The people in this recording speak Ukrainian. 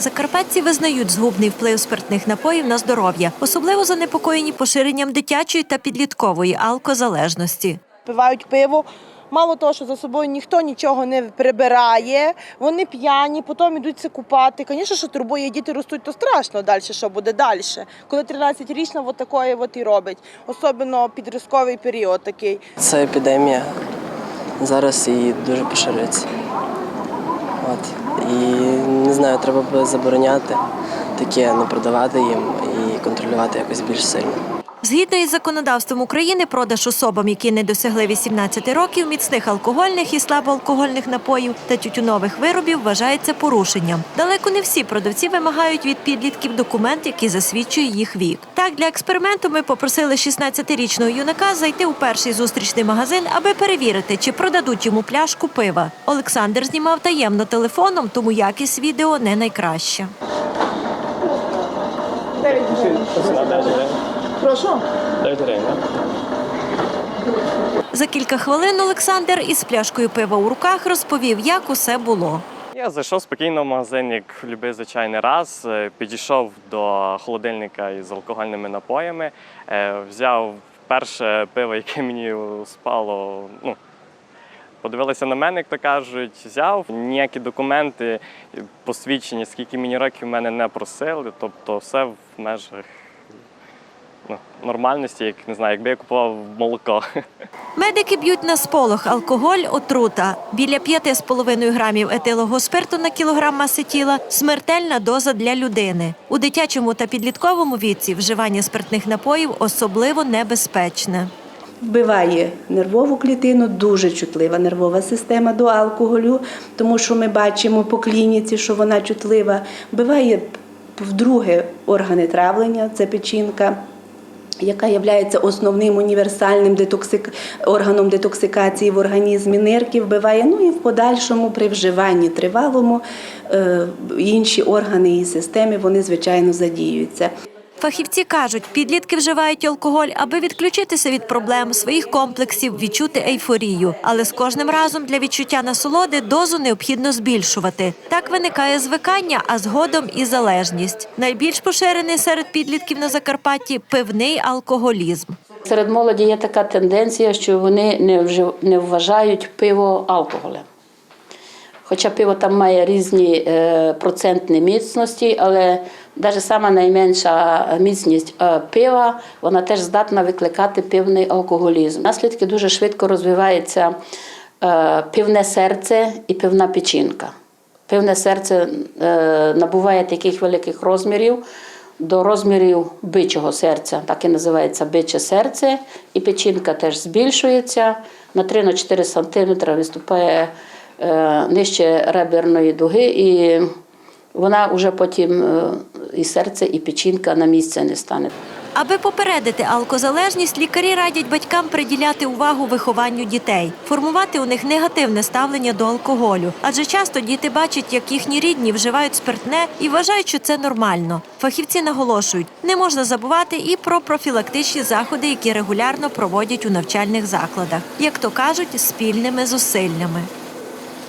Закарпатці визнають згубний вплив спиртних напоїв на здоров'я, особливо занепокоєні поширенням дитячої та підліткової алкозалежності. пивають пиво. Мало того, що за собою ніхто нічого не прибирає, вони п'яні, потім йдуть це купати. Звісно, що турбує, діти ростуть, то страшно далі, що буде далі. Коли 13-річна от такої от і робить, особливо підростковий період такий. Це епідемія. Зараз і дуже поширюється. От. І не знаю, треба б забороняти таке, не продавати їм і контролювати якось більш сильно. Згідно із законодавством України, продаж особам, які не досягли 18 років, міцних алкогольних і слабоалкогольних напоїв та тютюнових виробів вважається порушенням. Далеко не всі продавці вимагають від підлітків документ, який засвідчує їх вік. Так, для експерименту ми попросили 16-річного юнака зайти у перший зустрічний магазин, аби перевірити, чи продадуть йому пляшку пива. Олександр знімав таємно телефоном, тому якість відео не найкраща. Прошу. За кілька хвилин Олександр із пляшкою пива у руках розповів, як усе було. Я зайшов спокійно в магазин, як любий звичайний раз. е, Підійшов до холодильника із алкогольними напоями, е, взяв перше пиво, яке мені спало. Ну, подивилися на мене, як то кажуть, взяв. Ніякі документи, посвідчення, скільки мені років мене не просили. Тобто все в межах ну, нормальності, як не знаю, якби я купував молоко. Медики б'ють на сполох алкоголь, отрута. Біля 5,5 грамів етилового спирту на кілограм маси тіла смертельна доза для людини. У дитячому та підлітковому віці вживання спиртних напоїв особливо небезпечне. Вбиває нервову клітину, дуже чутлива нервова система до алкоголю, тому що ми бачимо по клініці, що вона чутлива. Вбиває вдруге органи травлення, це печінка. Яка є основним універсальним детоксик... органом детоксикації в організмі нирки, вбиває, ну і в подальшому при вживанні тривалому е, інші органи і системи вони звичайно задіюються. Фахівці кажуть, підлітки вживають алкоголь, аби відключитися від проблем, своїх комплексів, відчути ейфорію. Але з кожним разом для відчуття насолоди дозу необхідно збільшувати. Так виникає звикання, а згодом і залежність. Найбільш поширений серед підлітків на Закарпатті пивний алкоголізм. Серед молоді є така тенденція, що вони не, вважають пиво алкоголем. Хоча пиво там має різні е, процентні міцності, але навіть сама найменша міцність е, пива, вона теж здатна викликати пивний алкоголізм. Наслідки дуже швидко розвивається е, пивне серце і пивна печінка. Пивне серце набуває таких великих розмірів до розмірів бичого серця, так і називається биче серце, і печінка теж збільшується на 3-4 см виступає нижче реберної дуги, і вона вже потім е, і серце, і печінка на місце не стане. Аби попередити алкозалежність, лікарі радять батькам приділяти увагу вихованню дітей, формувати у них негативне ставлення до алкоголю. Адже часто діти бачать, як їхні рідні вживають спиртне і вважають, що це нормально. Фахівці наголошують, не можна забувати і про профілактичні заходи, які регулярно проводять у навчальних закладах, як то кажуть, спільними зусиллями.